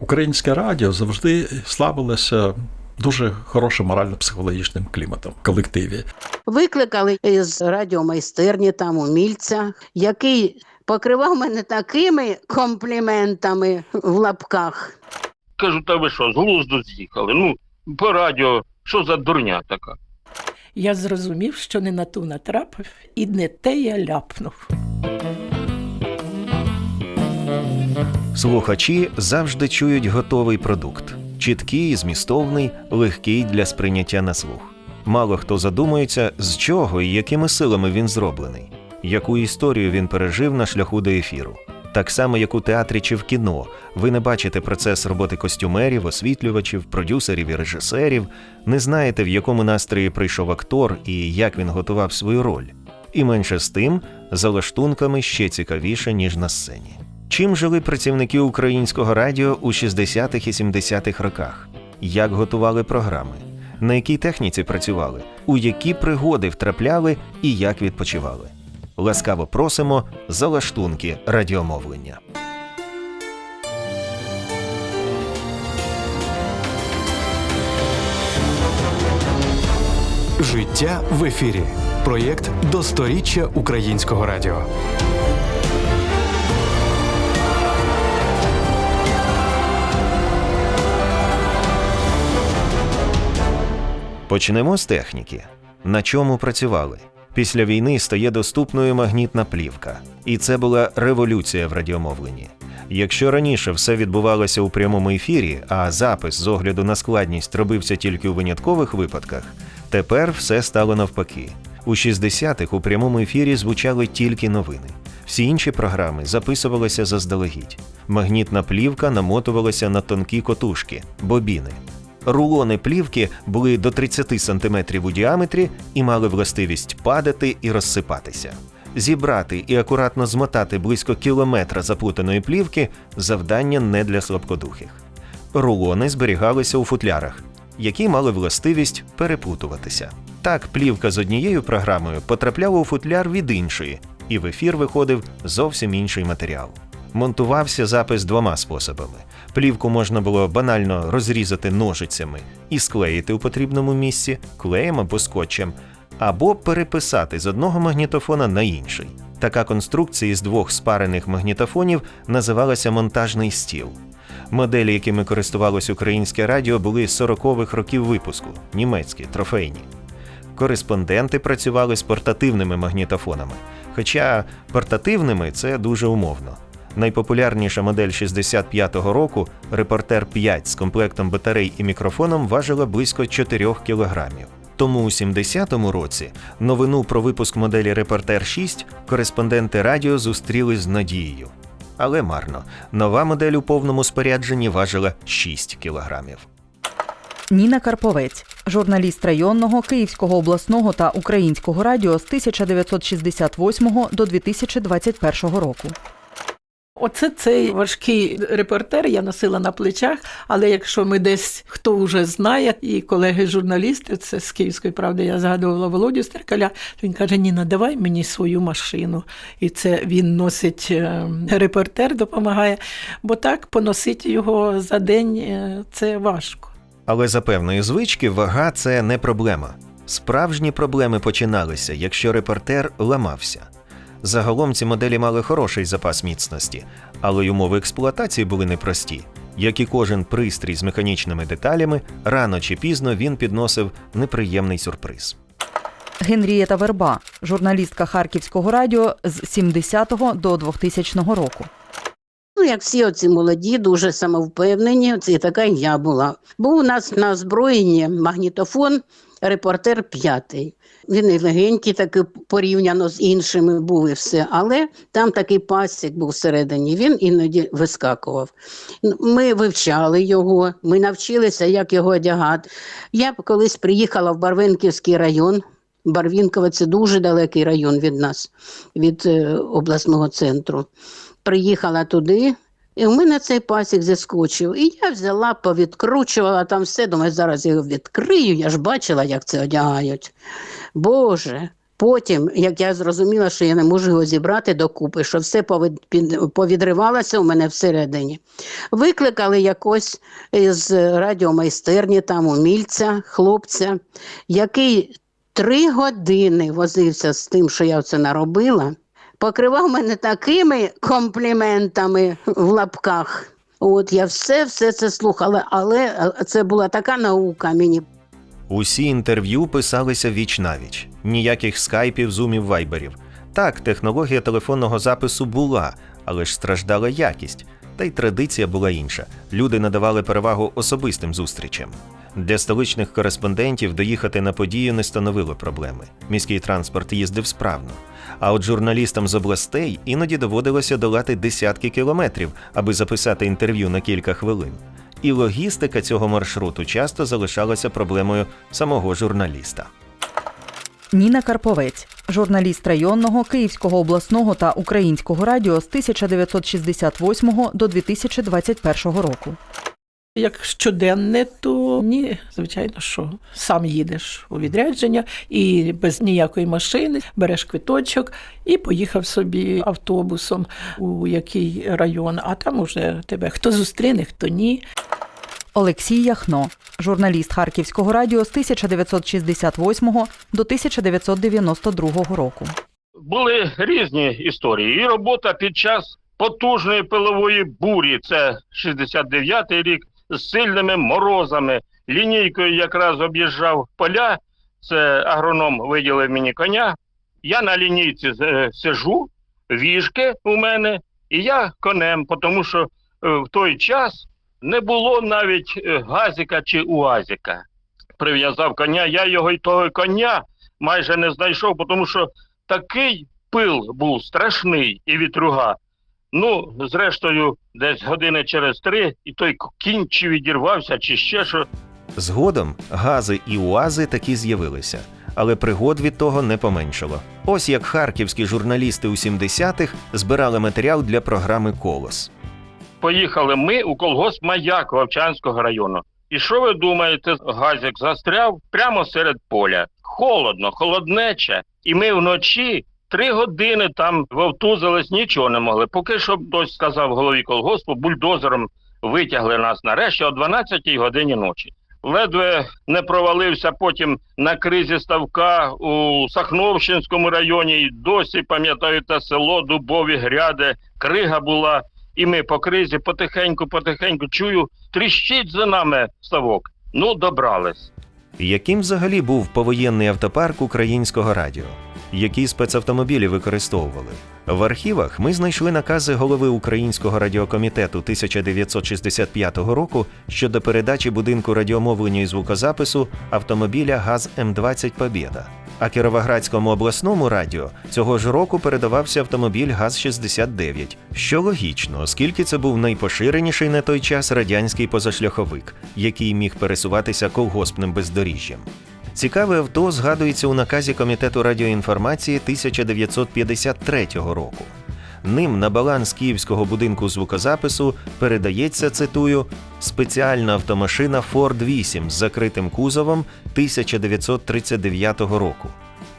Українське радіо завжди славилося дуже хорошим морально-психологічним кліматом в колективі. Викликали із радіомайстерні там умільця, який покривав мене такими компліментами в лапках. Кажу, та ви що, з глузду з'їхали? Ну, по радіо, що за дурня така? Я зрозумів, що не на ту натрапив, і не те я ляпнув. Слухачі завжди чують готовий продукт, чіткий, змістовний, легкий для сприйняття на слух. Мало хто задумується, з чого і якими силами він зроблений, яку історію він пережив на шляху до ефіру. Так само, як у театрі чи в кіно, ви не бачите процес роботи костюмерів, освітлювачів, продюсерів і режисерів, не знаєте, в якому настрої прийшов актор і як він готував свою роль. І менше з тим, за лаштунками ще цікавіше, ніж на сцені. Чим жили працівники українського радіо у 60-х і 70-х роках? Як готували програми? На якій техніці працювали? У які пригоди втрапляли і як відпочивали? Ласкаво просимо за лаштунки радіомовлення. Життя в ефірі. Проєкт до сторіччя українського радіо. Почнемо з техніки. На чому працювали? Після війни стає доступною магнітна плівка, і це була революція в радіомовленні. Якщо раніше все відбувалося у прямому ефірі, а запис з огляду на складність робився тільки у виняткових випадках, тепер все стало навпаки. У 60-х у прямому ефірі звучали тільки новини. Всі інші програми записувалися заздалегідь. Магнітна плівка намотувалася на тонкі котушки бобіни. Рулони плівки були до 30 см у діаметрі і мали властивість падати і розсипатися. Зібрати і акуратно змотати близько кілометра заплутаної плівки завдання не для слабкодухих. Рулони зберігалися у футлярах, які мали властивість перепутуватися. Так, плівка з однією програмою потрапляла у футляр від іншої, і в ефір виходив зовсім інший матеріал. Монтувався запис двома способами. Плівку можна було банально розрізати ножицями і склеїти у потрібному місці клеєм або скотчем, або переписати з одного магнітофона на інший. Така конструкція із двох спарених магнітофонів називалася монтажний стіл. Моделі, якими користувалось українське радіо, були 40-х років випуску, німецькі, трофейні. Кореспонденти працювали з портативними магнітофонами, хоча портативними це дуже умовно. Найпопулярніша модель 65-го року Репортер 5 з комплектом батарей і мікрофоном важила близько 4 кілограмів. Тому у 70-му році новину про випуск моделі Репортер 6 кореспонденти радіо зустріли з надією. Але марно, нова модель у повному спорядженні важила 6 кілограмів. Ніна Карповець, журналіст районного, Київського обласного та українського радіо з 1968 до 2021 року. Оце цей важкий репортер я носила на плечах, але якщо ми десь хто вже знає, і колеги-журналісти, це з Київської правди, я згадувала Володю Стеркаля, він каже: Ніна, давай мені свою машину. І це він носить е, репортер, допомагає, бо так поносити його за день е, це важко. Але за певної звички вага це не проблема. Справжні проблеми починалися, якщо репортер ламався. Загалом ці моделі мали хороший запас міцності, але й умови експлуатації були непрості. Як і кожен пристрій з механічними деталями, рано чи пізно він підносив неприємний сюрприз. Генрієта Верба, журналістка Харківського радіо з 70 до 2000 року. Ну, як всі оці молоді, дуже самовпевнені, це така я була. Був у нас на озброєнні магнітофон репортер п'ятий. Він і легенький, такий порівняно з іншими був і все, але там такий пасік був всередині, він іноді вискакував. Ми вивчали його, ми навчилися, як його одягати. Я колись приїхала в Барвинківський район. Барвінкове це дуже далекий район від нас, від е, обласного центру. Приїхала туди, і в мене цей пасік зіскочив. І я взяла, повідкручувала там все. Думаю, зараз його відкрию. Я ж бачила, як це одягають. Боже, Потім, як я зрозуміла, що я не можу його зібрати докупи, що все повідривалося у мене всередині. Викликали якось з радіомайстерні, там умільця, хлопця, який три години возився з тим, що я це наробила, покривав мене такими компліментами в лапках. От я все, все це слухала, але е, це була така наука мені. Усі інтерв'ю писалися віч навіч, ніяких скайпів, зумів, вайберів. Так, технологія телефонного запису була, але ж страждала якість. Та й традиція була інша. Люди надавали перевагу особистим зустрічам. Для столичних кореспондентів доїхати на подію не становило проблеми. Міський транспорт їздив справно. А от журналістам з областей іноді доводилося долати десятки кілометрів, аби записати інтерв'ю на кілька хвилин. І логістика цього маршруту часто залишалася проблемою самого журналіста. Ніна Карповець, журналіст районного, Київського обласного та українського радіо з 1968 до 2021 року. Як щоденне, то ні, звичайно, що сам їдеш у відрядження і без ніякої машини береш квиточок і поїхав собі автобусом у який район, а там уже тебе хто зустріне, хто ні. Олексій Яхно, журналіст Харківського радіо з 1968 до 1992 року. Були різні історії. І робота під час потужної пилової бурі, це 69-й рік, з сильними морозами. Лінійкою якраз об'їжджав поля. Це агроном виділив мені коня. Я на лінійці е, сижу, віжки у мене, і я конем, тому що е, в той час не було навіть е, газіка чи уазіка. Прив'язав коня, я його й того коня майже не знайшов, тому що такий пил був страшний і вітруга. Ну, зрештою, десь години через три, і той кінь чи відірвався, чи ще що. Згодом гази і уази таки з'явилися, але пригод від того не поменшало. Ось як харківські журналісти у 70-х збирали матеріал для програми Колос. Поїхали ми у колгосп Маяк Вовчанського району. І що ви думаєте, газик застряв прямо серед поля. Холодно, холоднече. І ми вночі три години там вовтузились, нічого не могли. Поки що хтось сказав голові колгоспу, бульдозером витягли нас нарешті о 12 годині ночі. Ледве не провалився потім на кризі ставка у Сахновщинському районі. І досі пам'ятаю те село, дубові гряди, крига була. І ми по кризі потихеньку, потихеньку чую, тріщить за нами ставок. Ну, добрались. Яким взагалі був повоєнний автопарк українського радіо? Які спецавтомобілі використовували? В архівах ми знайшли накази голови Українського радіокомітету 1965 року щодо передачі будинку радіомовлення і звукозапису автомобіля ГАЗ М20 Побєда. А Кіровоградському обласному радіо цього ж року передавався автомобіль ГАЗ-69, що логічно, оскільки це був найпоширеніший на той час радянський позашляховик, який міг пересуватися колгоспним бездоріжжям. Цікаве авто згадується у наказі Комітету радіоінформації 1953 року. Ним на баланс київського будинку звукозапису передається, цитую, спеціальна автомашина Ford 8 з закритим кузовом 1939 року.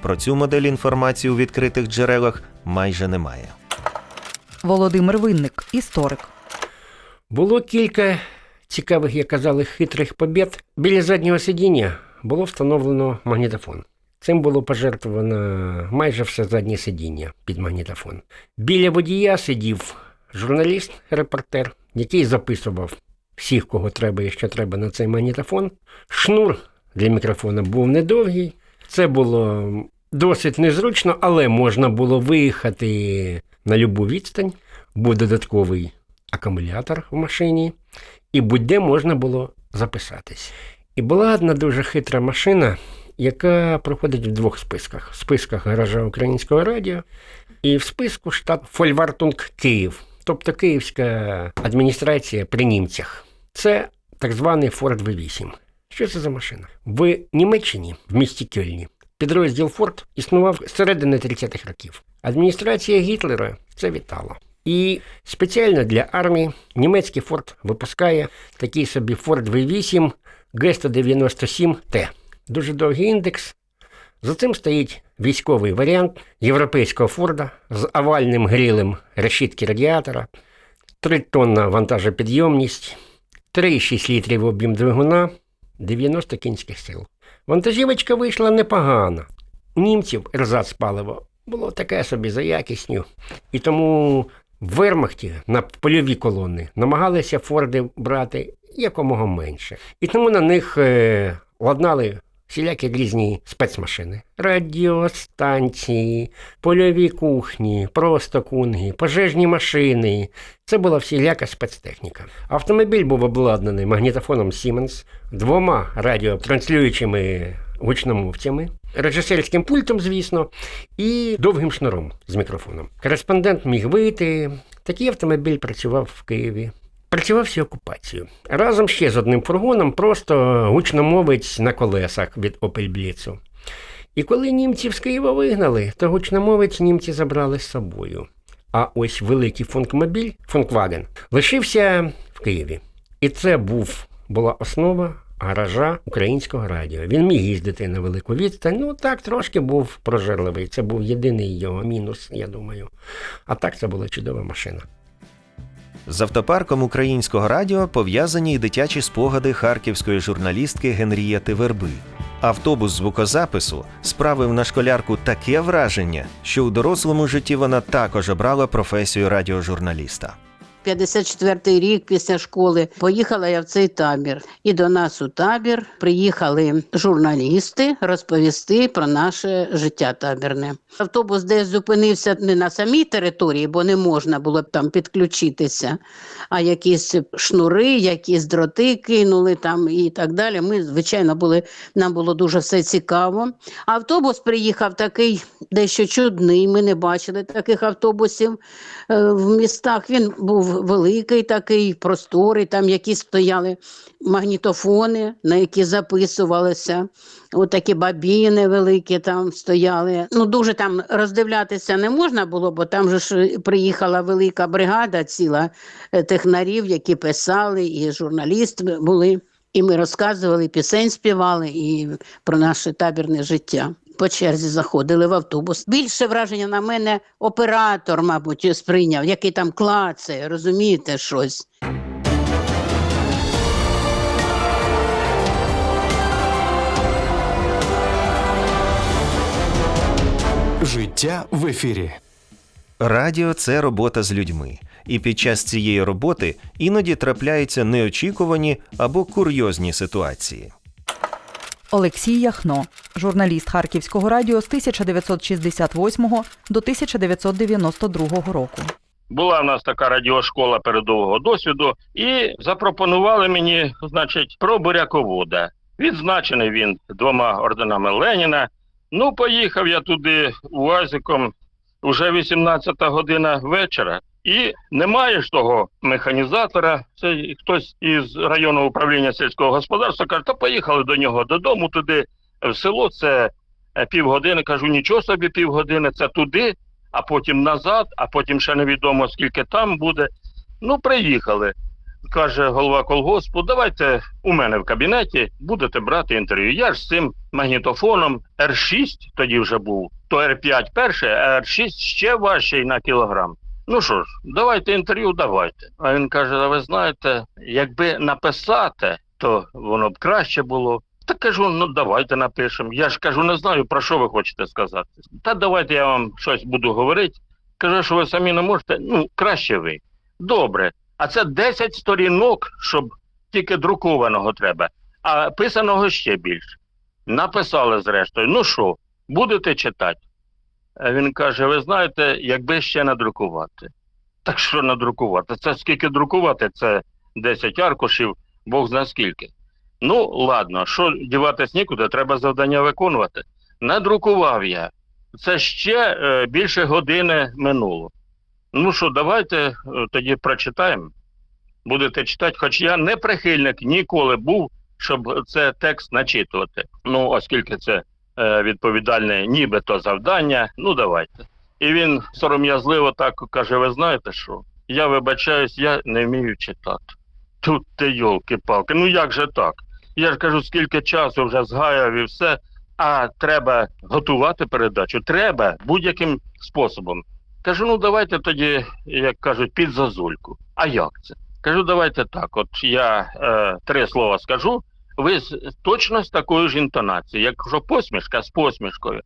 Про цю модель інформації у відкритих джерелах майже немає. Володимир Винник, історик. Було кілька цікавих, як казали, хитрих побід. Біля заднього сидіння було встановлено магнітофон. Цим було пожертвовано майже все заднє сидіння під магнітофон. Біля водія сидів журналіст, репортер, який записував всіх, кого треба і що треба на цей магнітофон. Шнур для мікрофона був недовгий. Це було досить незручно, але можна було виїхати на любу відстань. Був додатковий акумулятор в машині, і будь-де можна було записатись. І була одна дуже хитра машина, яка проходить в двох списках: в списках гаража українського радіо і в списку штаб Фольвартунг Київ, тобто Київська адміністрація при німцях. Це так званий Ford V8. Що це за машина? В Німеччині, в місті Кельні, підрозділ Форд існував з середини 30-х років. Адміністрація Гітлера це вітала. І спеціально для армії німецький Форд випускає такий собі Ford V8 G197T. Дуже довгий індекс, За цим стоїть військовий варіант європейського Форда з овальним грілем решітки радіатора, 3 тонна вантажопідйомність, 3,6 літрів об'єм двигуна, 90 кінських сил. Вантажівочка вийшла непогана. Німців ерзац паливо було таке собі за якісню. І тому в Вермахті на польові колони намагалися Форди брати якомога менше. І тому на них е, ладнали всілякі різні спецмашини: радіостанції, польові кухні, просто кунги, пожежні машини. Це була всіляка спецтехніка. Автомобіль був обладнаний магнітофоном Siemens, двома радіотранслюючими гучномовцями, режисерським пультом, звісно, і довгим шнуром з мікрофоном. Кореспондент міг вийти. Такий автомобіль працював в Києві. Працював всю окупацію. Разом ще з одним фургоном, просто гучномовець на колесах від Blitz. І коли німців з Києва вигнали, то гучномовець німці забрали з собою. А ось великий функмобіль, функваген, лишився в Києві. І це був, була основа гаража українського радіо. Він міг їздити на велику відстань. Ну так, трошки був прожерливий. Це був єдиний його мінус, я думаю. А так це була чудова машина. З автопарком українського радіо пов'язані й дитячі спогади харківської журналістки Генрієти Верби. Автобус звукозапису справив на школярку таке враження, що у дорослому житті вона також обрала професію радіожурналіста. 54-й рік після школи поїхала я в цей табір. І до нас у табір приїхали журналісти розповісти про наше життя табірне. Автобус десь зупинився не на самій території, бо не можна було б там підключитися, а якісь шнури, якісь дроти кинули там і так далі. Ми, звичайно, були, нам було дуже все цікаво. Автобус приїхав такий дещо чудний. Ми не бачили таких автобусів е, в містах. Він був великий, такий просторий, там якісь стояли магнітофони, на які записувалися. Отакі бабіни великі там стояли. Ну дуже там роздивлятися не можна було, бо там же ж приїхала велика бригада ціла е, технарів, які писали, і журналісти були. І ми розказували, пісень співали і про наше табірне життя. По черзі заходили в автобус. Більше враження на мене оператор, мабуть, сприйняв, який там клацає, розумієте щось. Життя в ефірі. Радіо це робота з людьми, і під час цієї роботи іноді трапляються неочікувані або курйозні ситуації. Олексій Яхно, журналіст Харківського радіо з 1968 до 1992 року. Була в нас така радіошкола передового досвіду, і запропонували мені, значить, про буряковода. Відзначений він двома орденами Леніна. Ну, поїхав я туди УАЗиком уже 18 година вечора. І немає ж того механізатора. Це хтось із районного управління сільського господарства каже, та поїхали до нього додому, туди в село. Це е, півгодини. Кажу, нічого собі півгодини, це туди, а потім назад, а потім ще невідомо скільки там буде. Ну, приїхали. Каже голова колгоспу, давайте у мене в кабінеті будете брати інтерв'ю. Я ж з цим магнітофоном R6 тоді вже був, то R5 перше, а R6 ще важчий на кілограм. Ну що ж, давайте інтерв'ю, давайте. А він каже: а ви знаєте, якби написати, то воно б краще було. Та кажу, ну давайте напишемо. Я ж кажу, не знаю, про що ви хочете сказати. Та давайте я вам щось буду говорити. Кажу, що ви самі не можете. Ну, краще ви. Добре. А це 10 сторінок, щоб тільки друкованого треба, а писаного ще більше. Написали зрештою, ну що, будете читати? Він каже: ви знаєте, якби ще надрукувати. Так що надрукувати? Це скільки друкувати? Це 10 аркушів, Бог зна скільки. Ну, ладно, що діватись нікуди, треба завдання виконувати. Надрукував я. Це ще е, більше години минуло. Ну що, давайте е, тоді прочитаємо. Будете читати, хоч я не прихильник ніколи був, щоб це текст начитувати. Ну, оскільки це відповідальне нібито завдання, ну давайте. І він сором'язливо так каже: ви знаєте що? Я вибачаюсь, я не вмію читати. Тут ти йолки-палки, ну як же так? Я ж кажу, скільки часу вже згаяв і все. а треба готувати передачу. Треба будь-яким способом. Кажу, ну давайте тоді, як кажуть, під зазульку. А як це? Кажу, давайте так. От я е, три слова скажу. Ви з, точно з такою ж інтонацією, якщо посмішка з посмішкою.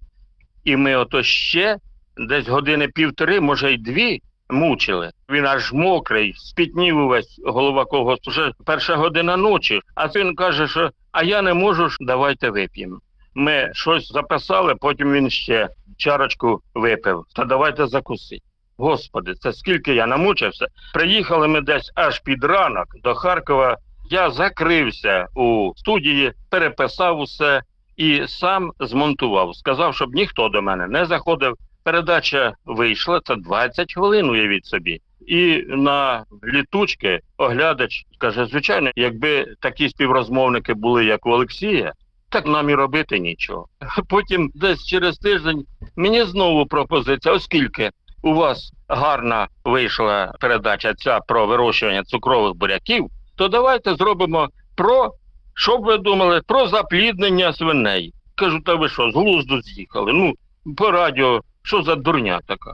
І ми ото ще десь години півтори, може й дві, мучили. Він аж мокрий, спітнів увесь голова колгоспу. Вже перша година ночі. А він каже, що а я не можу давайте вип'ємо. Ми щось записали, потім він ще чарочку випив. Та давайте закусити. Господи, це скільки я намучився. Приїхали ми десь аж під ранок до Харкова. Я закрився у студії, переписав усе і сам змонтував. Сказав, щоб ніхто до мене не заходив. Передача вийшла, це 20 хвилин, уявіть собі. І на літучки оглядач каже: звичайно, якби такі співрозмовники були, як у Олексія, так нам і робити нічого. Потім десь через тиждень мені знову пропозиція, оскільки у вас гарна вийшла передача ця про вирощування цукрових буряків, то давайте зробимо про, що б ви думали, про запліднення свиней. Кажу, та ви що, з глузду з'їхали? Ну, по радіо, що за дурня така?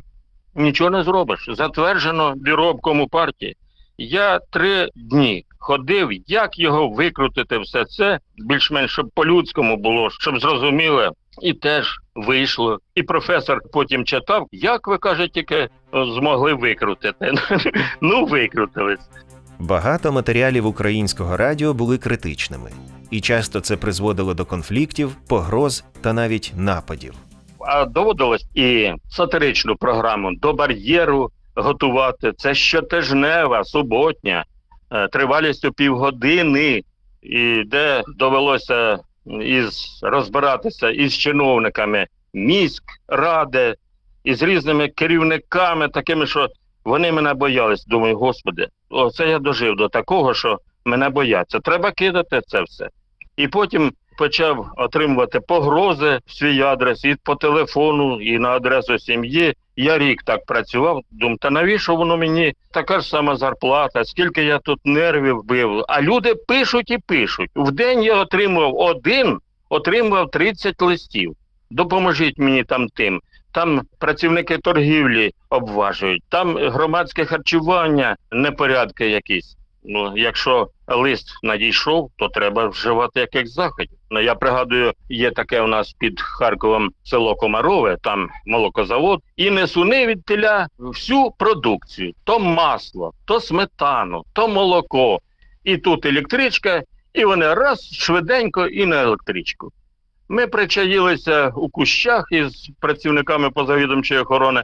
Нічого не зробиш. Затверджено бюро обкому партії. Я три дні ходив, як його викрутити, все це, більш-менш щоб по-людському було, щоб зрозуміло, і теж вийшло. І професор потім читав, як ви кажете, змогли викрутити. ну, викрутились. Багато матеріалів українського радіо були критичними, і часто це призводило до конфліктів, погроз та навіть нападів. А доводилось і сатиричну програму до бар'єру готувати. Це щотижнева, суботня, е, тривалістю півгодини, і де довелося із розбиратися із чиновниками міськ, ради, із різними керівниками, такими, що вони мене боялись. Думаю, господи, оце я дожив до такого, що мене бояться. Треба кидати це все. І потім почав отримувати погрози в свій адрес і по телефону, і на адресу сім'ї. Я рік так працював. Думаю, та навіщо воно мені така ж сама зарплата? Скільки я тут нервів бив? А люди пишуть і пишуть. В день я отримував один, отримував 30 листів. Допоможіть мені там тим. Там працівники торгівлі обважують, там громадське харчування, непорядки якісь. Ну, якщо лист надійшов, то треба вживати якихось заходів. Ну я пригадую, є таке у нас під Харковом село Комарове, там молокозавод, і несуни від теля всю продукцію: то масло, то сметану, то молоко. І тут електричка, і вони раз швиденько і на електричку. Ми причаїлися у кущах із працівниками позавідомчої охорони,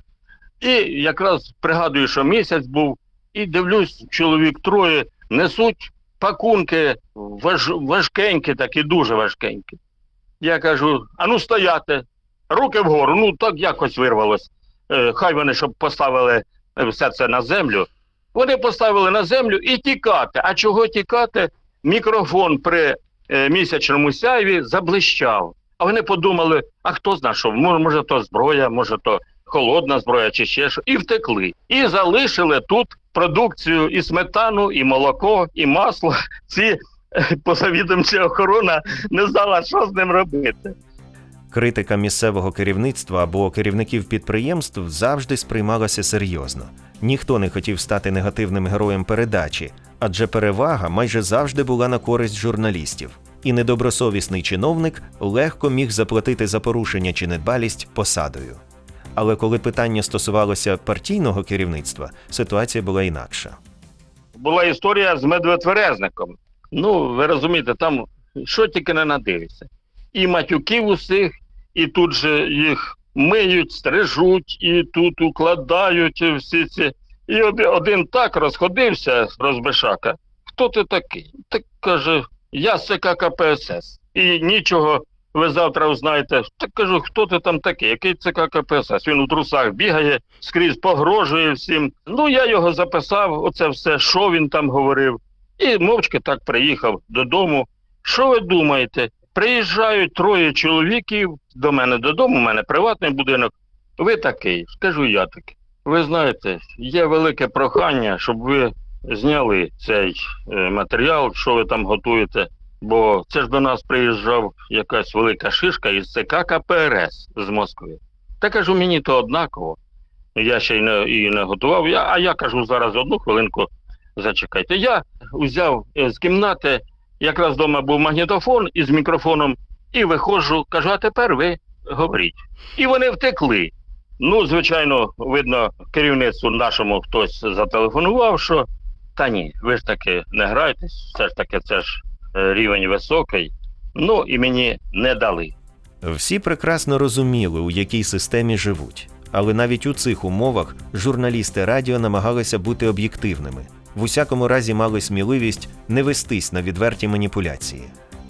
і якраз пригадую, що місяць був, і дивлюсь, чоловік троє несуть пакунки важ, важкенькі, такі дуже важкенькі. Я кажу: а ну стояти, руки вгору, ну так якось вирвалось. Е, хай вони щоб поставили все це на землю. Вони поставили на землю і тікати. А чого тікати? Мікрофон при е, місячному сяйві заблищав. А вони подумали: а хто знає, що може, може то зброя, може то холодна зброя чи ще що, і втекли. І залишили тут продукцію і сметану, і молоко, і масло. Ці е, позавідомча охорона не знала, що з ним робити. Критика місцевого керівництва або керівників підприємств завжди сприймалася серйозно. Ніхто не хотів стати негативним героєм передачі, адже перевага майже завжди була на користь журналістів, і недобросовісний чиновник легко міг заплатити за порушення чи недбалість посадою. Але коли питання стосувалося партійного керівництва, ситуація була інакша. Була історія з медведтверезником. Ну, ви розумієте, там що тільки не надивиться. І матюків усіх, і тут же їх миють, стрижуть, і тут укладають всі ці. І один, так розходився розбишака. Хто ти такий? Так каже, я з КПСС. І нічого ви завтра узнаєте. Так кажу, хто ти там такий? Який ЦК КПСС? Він у трусах бігає, скрізь погрожує всім. Ну, я його записав, оце все, що він там говорив. І мовчки так приїхав додому. Що ви думаєте? Приїжджають троє чоловіків до мене додому, у мене приватний будинок. Ви такий, скажу я такий. Ви знаєте, є велике прохання, щоб ви зняли цей е, матеріал, що ви там готуєте. Бо це ж до нас приїжджав якась велика шишка із ЦК КПРС з Москви. Та кажу, мені то однаково. Я ще й не, і не готував. Я, а я кажу зараз одну хвилинку, зачекайте. Я взяв е, з кімнати, якраз вдома був магнітофон із мікрофоном, і виходжу, кажу, а тепер ви говоріть. І вони втекли. Ну, звичайно, видно, керівництву нашому хтось зателефонував, що та ні, ви ж таки не грайтесь, все ж таки це ж е, рівень високий. Ну і мені не дали. Всі прекрасно розуміли, у якій системі живуть. Але навіть у цих умовах журналісти радіо намагалися бути об'єктивними. В усякому разі мали сміливість не вестись на відверті маніпуляції.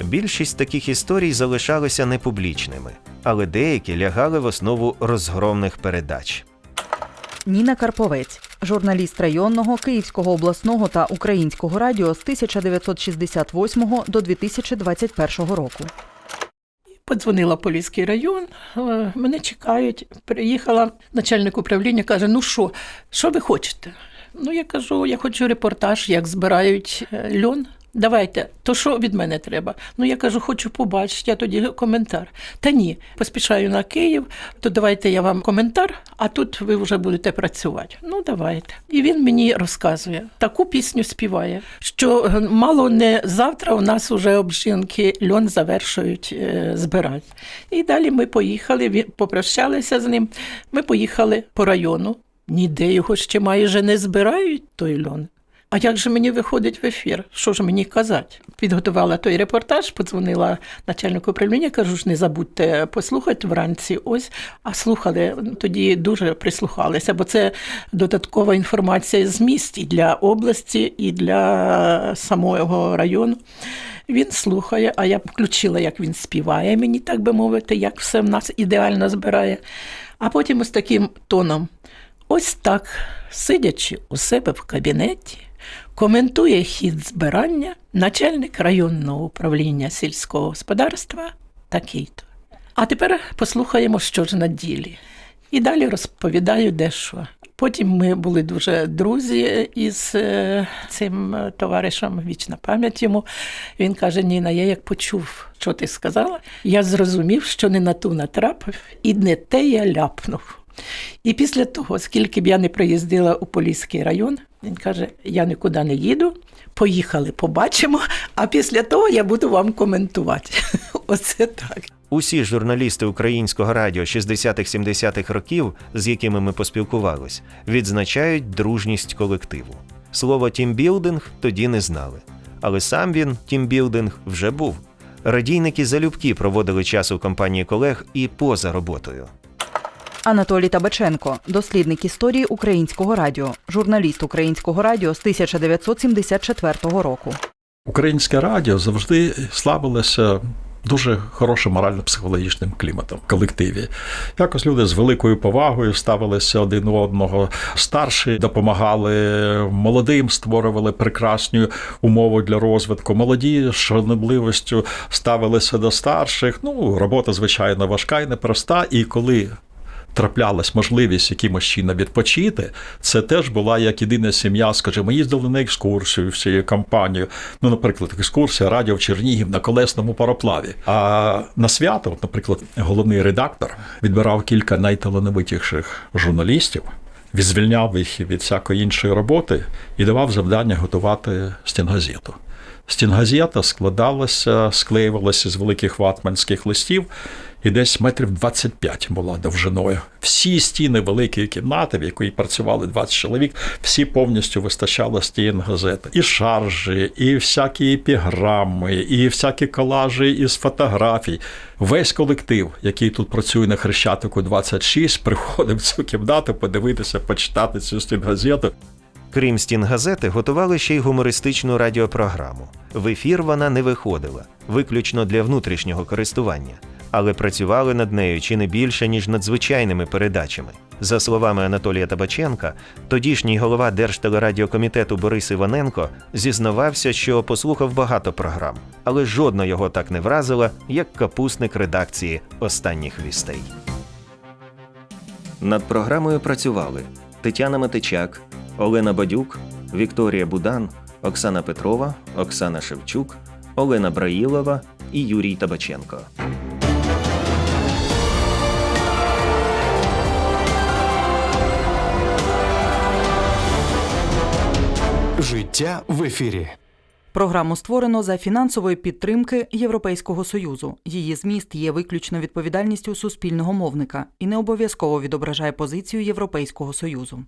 Більшість таких історій залишалися непублічними, але деякі лягали в основу розгромних передач. Ніна Карповець, журналіст районного, Київського обласного та українського радіо з 1968 до 2021 року. Подзвонила Поліський район, е, мене чекають. Приїхала начальник управління, каже: Ну що, що ви хочете? Ну, я кажу, я хочу репортаж, як збирають е, льон. Давайте, то що від мене треба? Ну я кажу, хочу побачити, я тоді коментар. Та ні, поспішаю на Київ, то давайте я вам коментар, а тут ви вже будете працювати. Ну давайте. І він мені розказує, таку пісню співає, що е, мало не завтра у нас уже обжинки льон завершують е, збирати. І далі ми поїхали, попрощалися з ним. Ми поїхали по району. Ніде його ще майже не збирають той льон. А як же мені виходить в ефір? Що ж мені казати? Підготувала той репортаж, подзвонила начальнику управління, кажу ж, не забудьте послухати вранці. Ось, а слухали тоді дуже прислухалися, бо це додаткова інформація з міст і для області, і для самого району. Він слухає, а я включила, як він співає мені, так би мовити, як все в нас ідеально збирає. А потім ось таким тоном. Ось так, сидячи у себе в кабінеті, коментує хід збирання начальник районного управління сільського господарства такий-то. А тепер послухаємо, що ж на ділі. І далі розповідаю дещо. Потім ми були дуже друзі із е, цим е, товаришем, вічна пам'ять йому. Він каже: Ніна, я як почув, що ти сказала, я зрозумів, що не на ту натрапив, і не те я ляпнув. І після того, скільки б я не приїздила у Поліський район, він каже: я нікуди не їду, поїхали, побачимо, а після того я буду вам коментувати. Оце так. Усі журналісти українського радіо 60-70-х років, з якими ми поспілкувались, відзначають дружність колективу. Слово тімбілдинг тоді не знали. Але сам він, тімбілдинг, вже був. Радійники залюбки проводили час у компанії колег і поза роботою. Анатолій Табаченко, дослідник історії українського радіо, журналіст українського радіо з 1974 року. Українське радіо завжди славилося дуже хорошим морально-психологічним кліматом в колективі. Якось люди з великою повагою ставилися один одного. Старші допомагали молодим, створювали прекрасні умови для розвитку. Молоді з шанобливістю ставилися до старших. Ну, робота, звичайно, важка і непроста. І коли траплялась можливість якимось чином відпочити, це теж була як єдина сім'я. Скажімо, їздили на екскурсію всією компанією. Ну, наприклад, екскурсія радіо в Чернігів на колесному пароплаві. А на свято, от, наприклад, головний редактор відбирав кілька найталановитіших журналістів. Звільняв їх від всякої іншої роботи і давав завдання готувати стінгазету. Стінгазета складалася, склеювалася з великих ватманських листів і десь метрів 25 була довжиною. Всі стіни великої кімнати, в якій працювали 20 чоловік, всі повністю вистачало стін газети. І шаржі, і всякі епіграми, і всякі колажі із фотографій. Весь колектив, який тут працює на Хрещатику 26, приходив в цю кімнату подивитися, почитати цю стінгазету. Крім стінгазети, готували ще й гумористичну радіопрограму. В ефір вона не виходила, виключно для внутрішнього користування, але працювали над нею чи не більше, ніж над звичайними передачами. За словами Анатолія Табаченка, тодішній голова Держтелерадіокомітету Борис Іваненко зізнавався, що послухав багато програм, але жодна його так не вразила, як капусник редакції останніх вістей. Над програмою працювали Тетяна Матичак, Олена Бадюк, Вікторія Будан, Оксана Петрова, Оксана Шевчук, Олена Браїлова і Юрій Табаченко. Життя в ефірі. Програму створено за фінансової підтримки Європейського союзу. Її зміст є виключно відповідальністю суспільного мовника і не обов'язково відображає позицію Європейського союзу.